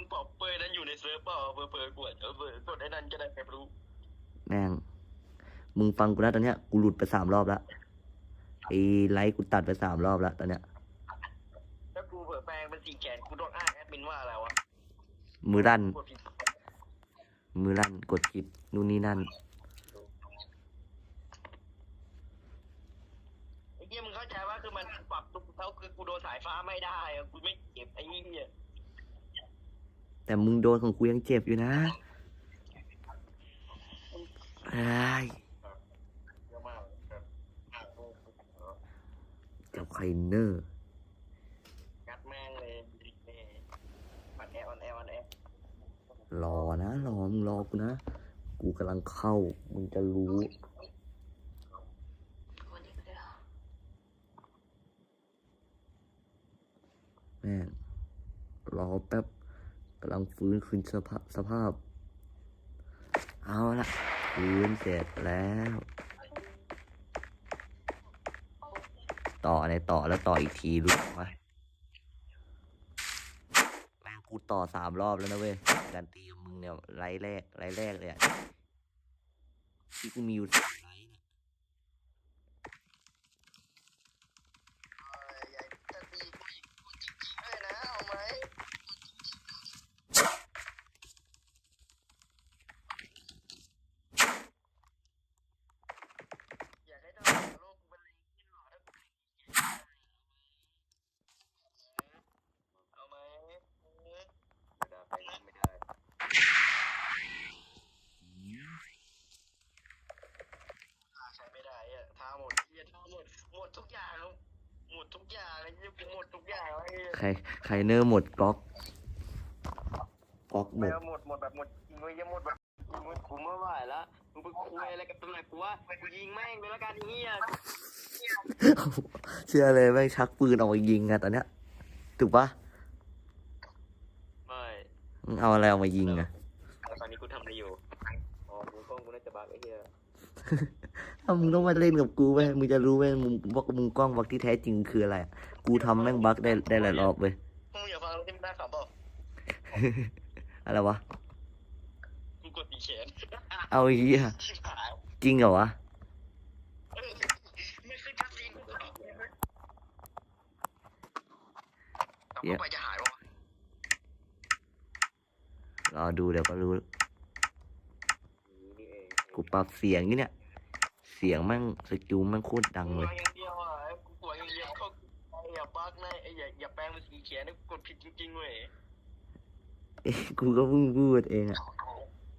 มึงปอบเปยนั้นอยู่ในเซิร์ฟเปล่าเปิดเปิดกดเออเปิดกดไอ้นั่นก็ได้ใครไม่รู้แม่ง มึงฟังกูนะตอนเนี้ย กูหลุดไปสามรอบแล้วไอ้ไลฟ์กูตัดไปสามรอบแล้วตอนเนี้ยถ้ากูเปิดแปลงเป็นสีแขนกูต้องอ้างแอดมินว่าอะไรวะมือลั่น กดผิดมือลั่นกดผิดนู่นนี่นั่น ไอ้เหี้ยมึงเข้าใจว่าคือมันปรับตุ๊กเท่าคือกูโดนสายฟ้าไม่ได้อะกูไม่เก็บไอ้เหี้ย แต่มึงโดนของกูยังเจ็บอยู่นะไอ้ยเยอะมากครับเจ้าไคเนอร์งัดแม่งเลยนี่ปัดแอร์ออนแอร์ออนแอร์รอนะ รอมึงรอกูนะ กูกำลังเข้า มึงจะรู้ แม่งรอแป๊บ กำลังฟื้นคืนสภาพสภาพ เอาละฟื้นเสร็จแล้ว ต่อในต่อแล้วต่ออีกทีรู้ไหมแม่งกูต่อสามรอบแล้วนะเว้ยการตีมึงเนี่ยไลฟ์แรกไลฟ์แรกเลยอะที่กูมีอยู่สามไลฟ์เนี่ย จะตีกูอีกกูจริงๆด้วยนะเอาไหมอยากให้ทำโลกกูเป็นลิงขึ้นหรอถ้ากูเอาไหมไม่ได้ไปไม่ได้ใช้ไม่ได้อะท้าหมดเฮียท้าหมดหมดทุกอย่างแล้วหมดทุกอย่างเลยยี่กู หมดทุกอย่างแล้วไอ้เหี้ยใครใครเนอร์หมดก๊อกก๊อกหมไม่ดเอาหมดหมดแบบหมดจริงเลยยังหมดแบบมึงกูไม่ไหวละมึงไปคุยอะไรกับตำรวจกูว่ากูยิงแม่งเลยละกันไอ้เฮียเชื่อเลยแม่งชักปืนออกมายิงอะตอนเนี้ยถูกปะไม่มึงเอาอะไรออกมายิงอะตอนนี้กูทำอะไรอยู่อ๋อมึงกล้องกูน่าจะบักไอ้เฮีย ถ้ามึงต้องมาเล่นกับกูเว้ยมึงจะรู้เว้ยมึงว่ามึงกล้องบักที่แท้จริงคืออะไรอะกูทำแม่งบักได้ได้หลายรอบเว้ย มึงอย่าฟังที่มันน่าขำเปล่าอะไรวะ กูกดตีแขนเอาเหี้ยชิบหายจริงเหรอวะ เออไม่ขึ้นคัสซีนกูกดตีแขนเลยแต่ว่าไปจะหายวะรอดูเดี๋ยวก็รู้นี่เองกูปรับเสียงนี่เนี่ย เสียงแม่งสกิลแม่งโคตรดังกลัเลวยอย่างเดียวอะกูกลัวอย่างเดียวเขาอย่าบักนะไอ้อย่าอย่าแปลงเป็นสีเขียนนะกูกดผิดจริงๆเว้ยเอ้ยกูก็เพิ่งพูดเองอะ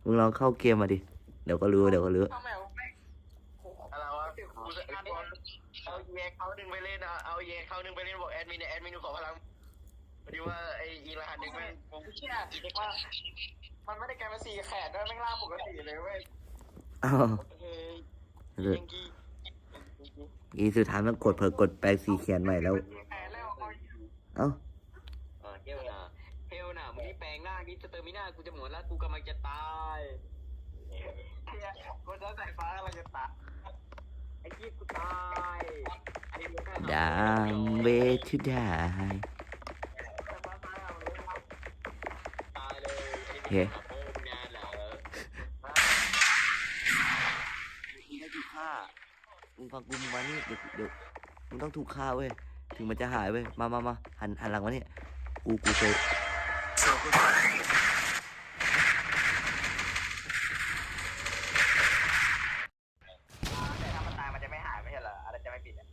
มึงลองเข้าเกมมาดิเดี๋ยวก็รู้เดี๋ยวก็รู้อะไรวะกูจะเอาแยกเขาหนึ่งไปเล่นอะเอาแยกเขาหนึ่งไปเล่นบอกแอดมินเนี่ยแอดมินขอพลังพอดีว่าไอ้อีรหัสหนึ่งแม่งกูเชี่ยว่ามันไม่ได้กลายเป็นสี่แขนด้วยแม่งล่างปกติเลยเว้ยอ้าว เฮ้ยเลยยังกี้อีสุดท้ายมันกดเผลอกดแปลงสีเขียนใหม่แล้วสี่แขนแล้วเอาเอ้าอ่าเฮลน่ะเฮลน่ะมึงนี่แปลงหน้านี่สเตอร์มิน่ากูจะหมดแล้วกูกำลังจะตายเชี่ยกูจะใส่ฟ้าอะไรจะตัดไอ้กี้กูตายไอ้มึงแค่ดามเวทุได้แต่ฟ้าฟ้าเอาเลยตายเลยไอ้โอเค ฆ่ามึงฟังกูมึงมานี่เดี๋ยวเดี๋ยวมึงต้องถูกฆ่าเว้ยถึงมันจะหายเว้ยมามามาหันหันหลังมาเนี่ยกูกูเคยแต่ถ้ามันตายมันจะไม่หายไม่ใช่เหรออะไรจะไม่ปิดอะ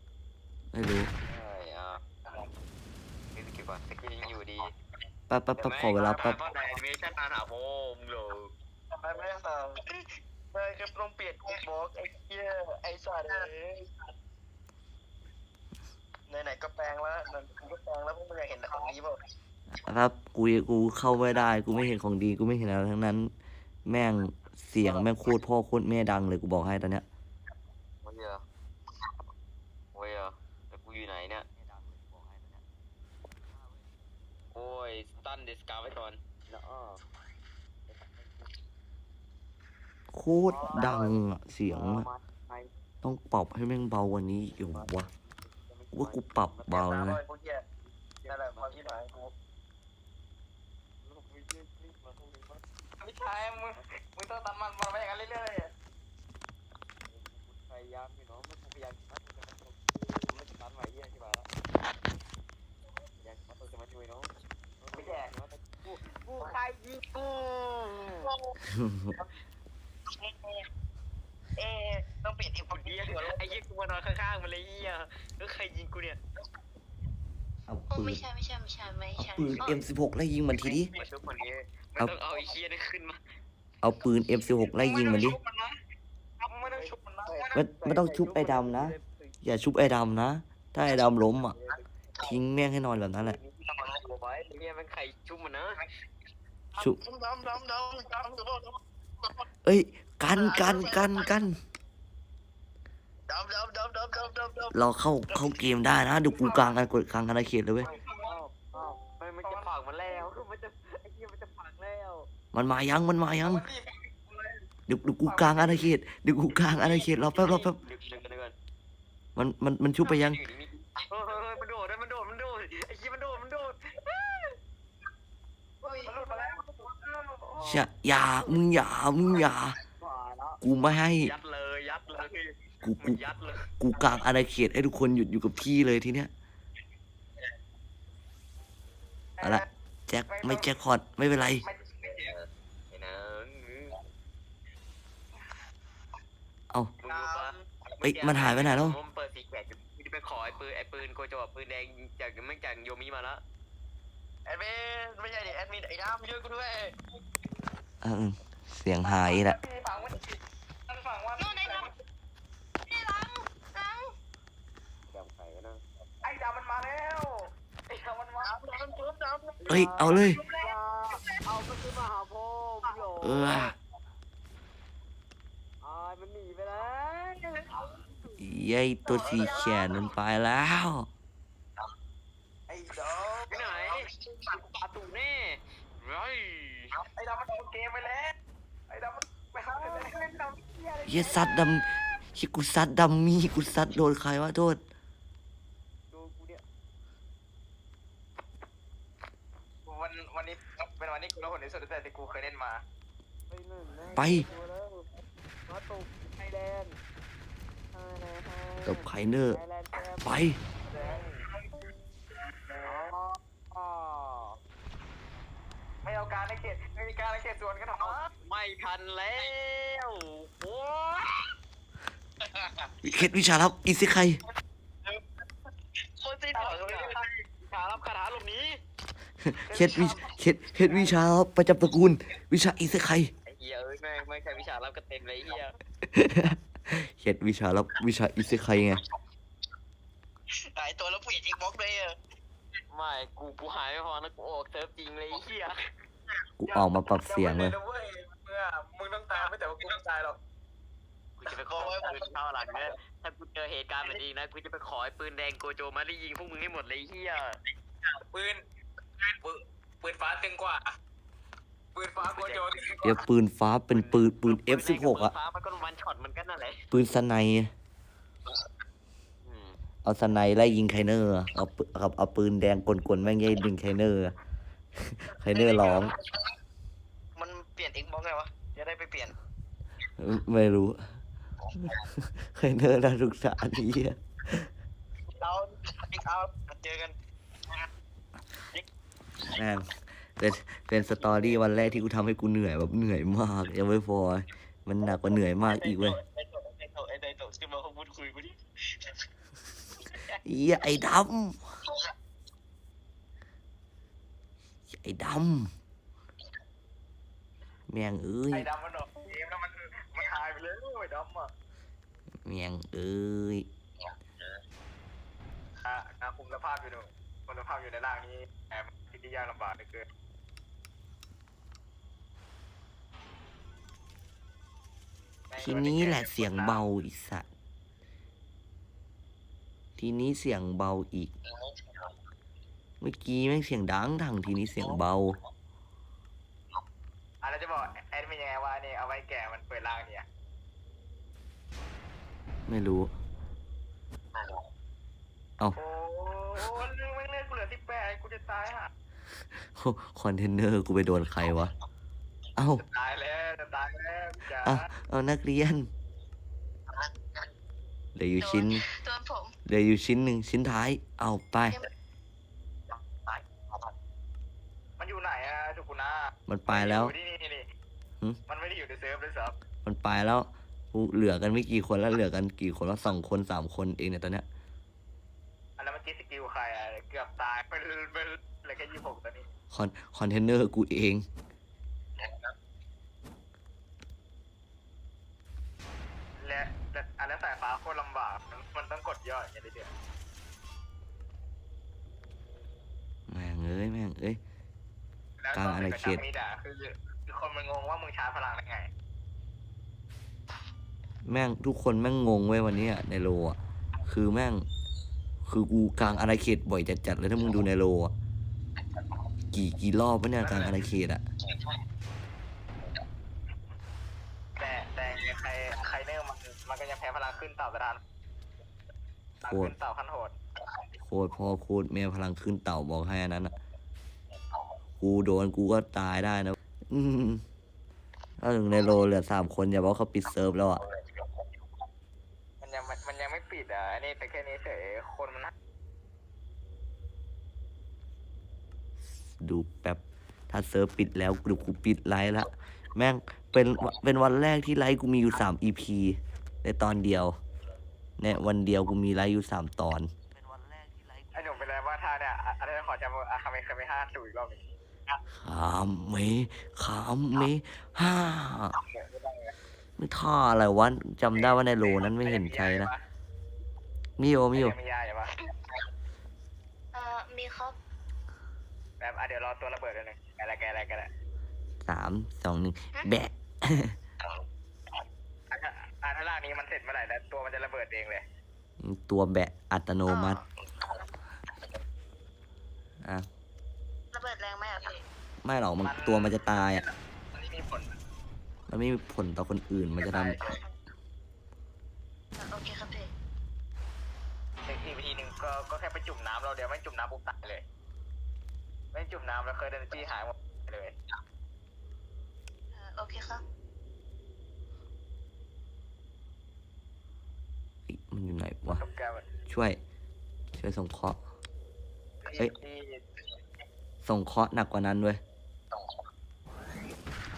ไม่รู้ใช่อะนี่สกิลก่อนสกิลยังอยู่ดี แป๊บแป๊บแป๊บขอเวลาแป๊บเพราะในแอนิเมชั่นนานหาโฮมเลยทำไมไม่ทำไม่ก็ต้องเปลี่ยนกูบอกไอ้เหี้ยไอ้สัตว์เอ้ยไหนๆก็แปลงแล้วไหนๆกูก็แปลงแล้วพวกมึงอยากเห็นของนี้เปล่า ครับ กูกูเข้าไม่ได้ กูไม่เห็นของดี กูไม่เห็นอะไรทั้งนั้น แม่งเสียงแม่งโคตรพ่อโคตรแม่ดังเลยกูบอกให้ตอนเนี้ยโอ้ยอะโอ้ยอะแต่กูอยู่ไหนเนี่ยโอ้ยสตันเดสกาไว้ก่อนนะอ้อโคตรดังอะเสียงอะต้องปรับให้แม่งเบากว่านี้อยู่วะว่ากูปรับเบาแล้วนะนั่นแหละความคิดหมายกู ไม่ใช่มึงมึงต้องตัดมันมันไปอย่างนั้นเรื่อยๆอะพยายามอยู่เนาะไม่พยายามนะไม่ตัดใหม่เยี่ยที่บ้านอยากมาตัวจะมาช่วยน้องไม่แย่กูกูใครยิงกูเอ๊ะต้องเปลี่ยนอีกคนเดียวไอ้ยี่กูมานอนข้างๆมันเลยเฮียแล้วใครยิงกูเนี่ยเอาโอ้ปืนไม่ใช่ไม่ใช่ไม่ใช่ไม่เอาใช่ปืน M16 ไล่ยิงมันทีดิมาทุกคนนี้ ไม่ต้องเอาไอ้เฮียนี่ขึ้นมาเอาปืน M16 ไล่ยิงมันดิ ไม่ต้องชุบมันนะไม่ไม่ต้องชุบไอ้ดำนะ อย่าชุบไอ้ดำนะ ถ้าไอ้ดำล้มอะ ทิ้งแม่งให้นอนแบบนั้นแหละต้องมาหัวไว้เฮียมันใครชุ่มมันนะชุบ ดำดำดำดำดำเอ้ย กันกันกันกัน ดำดำดำดำดำดำดำเราเข้าเข้าเกมได้นะเดูกูกลางกันกดกลางกันอาเขตเลยเว้ยไม่มันจะฝากมันแล้วมันจะไอ้เฮียมันจะฝากแล้ว มันมายังมันมายังมันรีบเดี๋ยวเดี๋ยวกูกลางอาณาเขตเดี๋ยวกูกลางอาณาเขตรอแป๊บรอแป๊บดึกดึกกันก่อนมันมันมันชุบไปยังเฮ้ยเฮ้ยมันโดดมันโดด มันโดด ไอ้เฮียมันโดด มันโดดมันหลุดมาแล้วเชี่ยอย่ามึงอย่ามึงอย่ากูไม่ให้ ยัดเลย ยัดเลยกูมักูนยัดเลยกูกลางอาณาเขตให้ทุกคนหยุดอยู่กับที่เลยทีเนี้ยเอาละแจ็คไม่แจ็คพอตไม่เป็นไร ไม่ ไอ้นะ เอามึงรู้ปะเอ้ยมันหายไปไหนแล้ว ผมเปิดสีแขกกูจะไปขอไอ้ปืนไอ้ปืนโกโจปืนแดงจากไม่จากโยมิมาแล้วแอดมินไม่ใช่ดิแอดมินไอ้ดำช่วยกูด้วยเออเสียงหายละมีฝังมันมันฝังว่าโน่นไอ้ดำไอ้หลังหลังจำใครนะไอ้ดำมันมาแล้วไอ้ดำมันมาดำดำดำเอ้ยเอาเลย เอามันขึ้นมาหาพ่อโหลเออ อ่ามันหนีไปแล้ว ยัยตัวสีแขนมันไปแล้ว ไอ้ดอกไปไหนปาตูแน่ไรำไอ้ดำมันโดนเกมไปแล้ว ไอ้ดำมันไปหาเล่นดำเฮียซัดดำเฮียกูซัดดำมีกูซัดโดนใครวะโทษ ดูกูเนี่ยวันวันนี้เป็นวันนี้กูรู้ผลที่สุดตั้งแต่ที่กูเคยเล่นมา ไปหนึ่งนะไป มาตกไทยแลนด์ กับไคเนอร์ไทยแลนด์แชมป์ไปอ๋อไม่เอาการในเขตไม่มีการในเขตสวนกันหรอไม่ทันแล้วโอ้ยเคล็ดวิชาลับอีซิใครคนสิ้นหวังเลยขารับคาถาหลบหนีเคล็ดวิเคล็ดเคล็ดวิชาลับประจำตระกูล วิชาอีซิใครไอ้เหี้ยเอ้ยแม่งไม่ใช่วิชารับกันเต็มเลยไอ้เหี้ย เคล็ดวิชาลับวิชาอีซิใครไง หายตัวแล้วเปลี่ยนอีกบล็อกเลยอะไม่กูกูหายไม่พอนะกูออกเซิร์ฟจริงเลยไอ้เหี้ยกูออกมาปรับเสียงเลยเมื่อมึงต้องตายไม่แต่ว่ากูไม่ตายหรอกกูจะไปขอไอ้ปืนเข้าหลังเนี่ยถ้ากูเจอเหตุการณ์แบบนี้นะกูจะไปขอไอ้ปืนแดงโกโจมาได้ยิงพวกมึงให้หมดเลยไอ้เหี้ยปืนปืนปืนฟ้าตึงกว่า ปืนฟ้าโกโจเดี๋ยวปืนฟ้าเป็นปืนปืน F16 อะฟ้ามันก็วันช็อตมันก็นั่นแหละปืนสไนด์อืมเอาสไนด์ไล่ยิงไคเนอร์อะเอาปืเอาเอาปืนแดงกลๆแม่งยิงไคเนอร์อะไคเนอร์ร้อง มันเปลี่ยนอีกบล็อกไงวะจะได้ไปเปลี่ยนไม่รู้ ไคเนอร์น่าสงสารนี้ยเราอีกเอาเจอกัน แม่ง เป็นเป็นสตอรี่วันแรกที่กูทำให้กูเหนื่อยแบบเหนื่อยมากยังไม่พอมันหนักกว่าเหนื่อยมากอีกเว้ยไอ้โตไอ้โตไอ้โตขึ้นมาพูดคุยกูดิเหี้ยไอ้ดำไอ้ดำแม่งเอ้ยไอ้ดำมันออกเกมแล้วมันมันหายไปเลยไอ้ดำอะแม่งเอ้ยอะนะคุมสภาพอยู่ดูคุมสภาพอยู่ในร่างนี้แอบที่ยากลำบากเหลือเกิน ทีนี้แหละเสียงเบาอีสัตว์ ทีนี้เสียงเบาอีก เมื่อกี้แม่งเสียงดังดังทีนี้เสียงเบาอะแล้วจะบอกแอดมินยังไงว่านี่เอาไว้แก่มันเปิดร่างเนี่ย ไม่รู้โอ้โหเรื่องไม่เล่นกูเหลือสิบแปดกูจะตายฮะคอนเทนเนอร์กูไปโดนใครวะ เอ้าตายแล้วจะตายแล้วจ้าเอาเอานักเรียน เหลืออยู่ชิ้น โดนผม เหลืออยู่ชิ้นหนึ่งชิ้นท้าย เอาไป มันอยู่ไหนอะจุกุนามันไปแล้วมันอยู่นี่นี่นี่หึ มันไม่ได้อยู่ในเซิร์ฟเลยซับมันไปแล้วกูเหลือกันไม่กี่คนแล้วเหลือกันกี่คนแล้วสองคนสามคนเองเนี่ยตอนเนี้ย อันนั้นเมื่อกี้สกิลใครอะเกือบตายเป็นเป็นเหลือแค่ยี่สิบหกตอนนี้คอนคอนเทนเนอร์กูเอง และ และอันนั้นสายฟ้าโคตรลำบากมันมันต้องกดย่อยอย่างเดียวแม่งเอ้ยแม่งเอ้ย แล้วกลางอาณาเขต มีด่าคือคือคนมันงงว่ามึงชาร์จพลังได้ไง แม่งทุกคนแม่งงงเว้ยวันนี้อะในโลอะคือแม่ง คือกูกลางอาณาเขตบ่อยจัดๆเลยถ้ามึงดูในโลอะกี่กี่รอบวะเนี่ยกลางอาณาเขตอะ แต่แต่ใครใคร เนอร์มันมันก็ยังแพ้พลังขึ้นเต่าประธานพลังโคตรขึ้นเต่าขั้นโหดโคตรพ่อโคตรแม่พลังขึ้นเต่าบอกให้อันนั้นอะ กูโดนกูก็ตายได้นะ อืมถ้าถึงในโลเหลือสามคนอย่าบอกเขาปิดเซิร์ฟแล้วอะ มันยังมันยังไม่ปิดอะอันนี้แต่แค่นี้เฉยคนมันดูแป๊บถ้าเซิร์ฟปิดแล้วกูกูปิดไลฟ์ละ แม่ง เป็นเป็นวันแรกที่ไลฟ์กูมีอยู่สาม EP ในตอนเดียวเนี่ยวันเดียวกูมีไลฟ์อยู่สามตอนเป็นวันแรกที่ไลฟ์ไอ้หนุ่มเป็นไรว่าท่าเนี่ยอะอะไรขอจำอาคาเมคาเมห้าสูอีกรอบหนึงขามเมขามเมห้าไม่ท่าอะไรวะจำได้ว่าในโลนั้นไม่เห็นใช้นะมิโอมิโอไม่ยากใช่ปะเอ่อมีครับแบบอะเดี๋ยวรอตัวระเบิดกันหนึ่งอะไรแกอะไรกันแหละ สามสองหนึ่งแบะอะถ้าอะถ้าล่างนี้มันเสร็จเมื่อไหร่แล้วตัวมันจะระเบิดเองเลย ตัวแบะอัตโนมัติอะระเบิดแรงไหมอะพี่ไม่หรอกมันตัวมันจะตายอะมันไม่มีผลมันไม่มีผลต่อคนอื่นมันจะทำเอ่อโอเคครับพี่อีกวิธีหนึ่งก็ก็แค่ไปจุ่มน้ำเราเดี๋ยวไม่จุ่มน้ำปุ๊บตายเลย ไม่จุ่มน้ำแล้วเคยเดนจี้หายหมดเลยเอ่อ โอเคครับ เฮ้ยมันอยู่ไหนวะทุกแก้วช่วย ช่วยส่งเคราะห์เอ้ย ที่ส่งเคราะห์หนักกว่านั้นเว้ย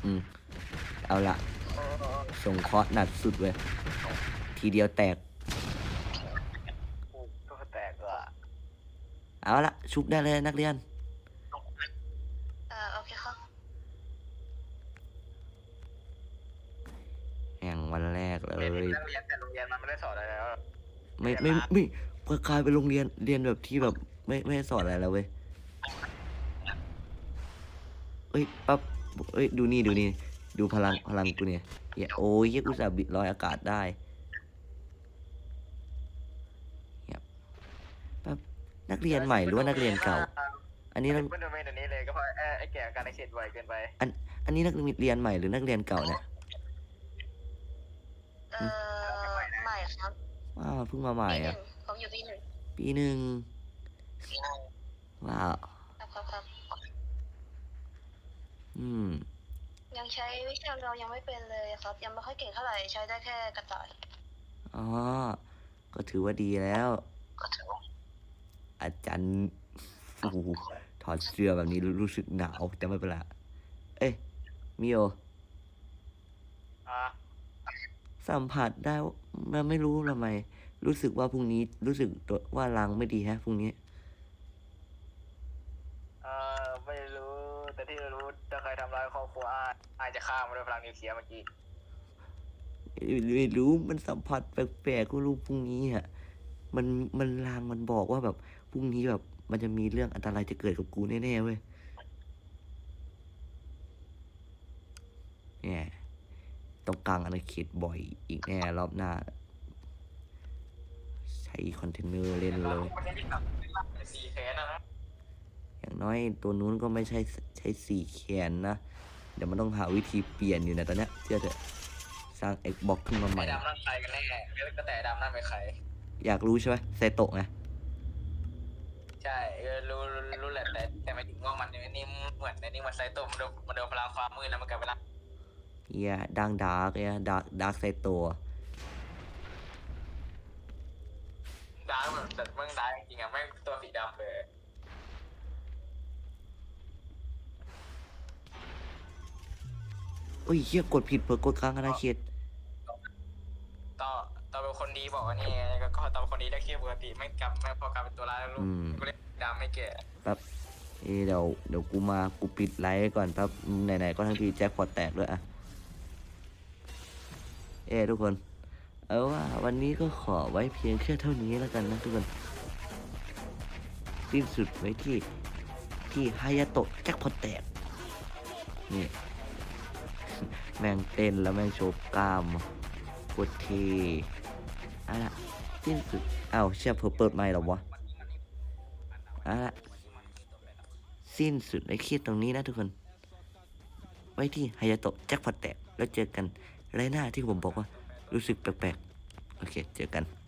อืม เอาละโอ้โหส่งเคราะห์หนักสุดเว้ย ทีเดียวแตกตัวแตกว่ะเอาละชุบได้เลยนักเรียน เอ่อโอเคครับ แห่งวันแรกเลย เป็นนัก เรียนแต่โรงเรียนมันไม่ได้สอนอะไรแล้ว ไม่ไม่ไม่ก็กลายเป็นโรงเรียนเรียนแบบที่แบบ ไม่ไม่ให้สอนอะไรแล้วเว้ยเอ้ยปั๊บเอ้ยดูนี่ดูนี่ดูพลังพลังกูเนี่ยเหี้ยโอ้ยเหี้ยกูสาบิดลอยอากาศได้เหี้ยปั๊บนักเรียนใหม่หรือว่านักเรียนเก่า อันนี้นัก เพื่อนโดเมนอันนี้เลยก็เพราะไอ้ไอ้แก่การในเขตไวเกินไป อันนี้นักเรียนใหม่หรือนักเรียนเก่าเนี่ยเอ่อใหม่ครับว้าวเพิ่งมาใหม่ปีหนึ่อะ งผมอยู่ปีหนึ่งปีหนึ่งว้าวครับครับครับอืม ยังใช้วิชาเรายังไม่เป็นเลยครับ ยังไม่ค่อยเก่งเท่าไหร่ใช้ได้แค่กระต่ายอ๋อ ก็ถือว่าดีแล้วอาจารย์โอ้โหถอดเสื้อแบบนี้รู้รู้สึกหนาวแต่ไม่เป็นไรเอ้ยมิโออะ สัมผัสได้ว่ามันไม่รู้ทำไม รู้สึกว่าพรุ่งนี้รู้สึกตัวว่ารังไม่ดีฮะพรุ่งนี้เออไม่รู้ แต่ที่รู้ถ้าใครทำร้ายครอบครัวอาอาจจะฆ่ามันด้วยพลังนิวเคลียร์เมื่อกี้ไม่รู้มันสัมผัสแปลกๆก็รู้พรุ่งนี้อะมันมันลางมันบอกว่าแบบพรุ่งนี้แบบมันจะมีเรื่องอันตรายจะเกิดกับกูแน่ๆเว้ยเนี่ยต้องกลางอาณาเขตบ่อยอีกแน่รอบหน้า ใช้คอนเทนเนอร์เล่นเลยมันยังมีแบบสี่แขนนะนะอย่างน้อยตัวนู้นก็ไม่ใช่ใช้สี่แขนนะ เดี๋ยวมันต้องหาวิธีเปลี่ยนอยู่นะตอนเนี้ยเชื่อเถอะสร้าง Xbox ขึ้นมาใหไอ้ม่ดำนั่นใครกันแน่แล้วก็แต่ดำนั่นเป็นใคร อยากรู้ใช่ไหมไซโตะไงใช่เออรู้รู้รู้แหละแต่แต่ไม่ถึงว่ามันอันนี่เหมือนอันนี้มันไซโตมันโดนมันโดนพลังความมืดแล้วมันเกิดเวลา เฮียดังดาร์กเฮียดาร์กดาร์กไซโตดาร์กแบบแต่เมื่อดาร์กจริงๆอะแม่งตัวสีดำเลยโอ้ยเฮียกดผิดเปิดกดค้างอาณาเขตต่อต่อเป็นคนดีบอกว่านี่ไงก็ก็ต่อเป็นคนดีได้แค่ปกติไม่กลับไม่พอกลับเป็นตัวร้ายแล้วลูกอืมกูเล่นดำไม่แก่เอ้ยเดี๋ยวเดี๋ยวกูมากูปิดไลฟ์ก่อนแป๊บไหนๆก็ทั้งทีแจ็คพอตแตกด้วยอะ เอ้ทุกคน เอาว่าวันนี้ก็ขอไว้เพียงแค่เท่านี้แล้วกันนะทุกคนสิ้นสุดไว้ที่ที่ฮายาโตะแจ็คพอตแตกนี่ แม่งเต้นแล้วแม่งโชว์กล้ามโคตรเทอะล่ะสิ้นสุดเอ้าเชื่อเพิ่เปิดไมค์เหรอวะอะล่ะสิ้นสุดในคลิปตรงนี้นะทุกคน ไว้ที่ฮายาโตะแจ็คพอตแตกแล้วเจอกัน ไรหน้าที่ผมบอกว่ารู้สึกแปลกๆ โอเค เจอกัน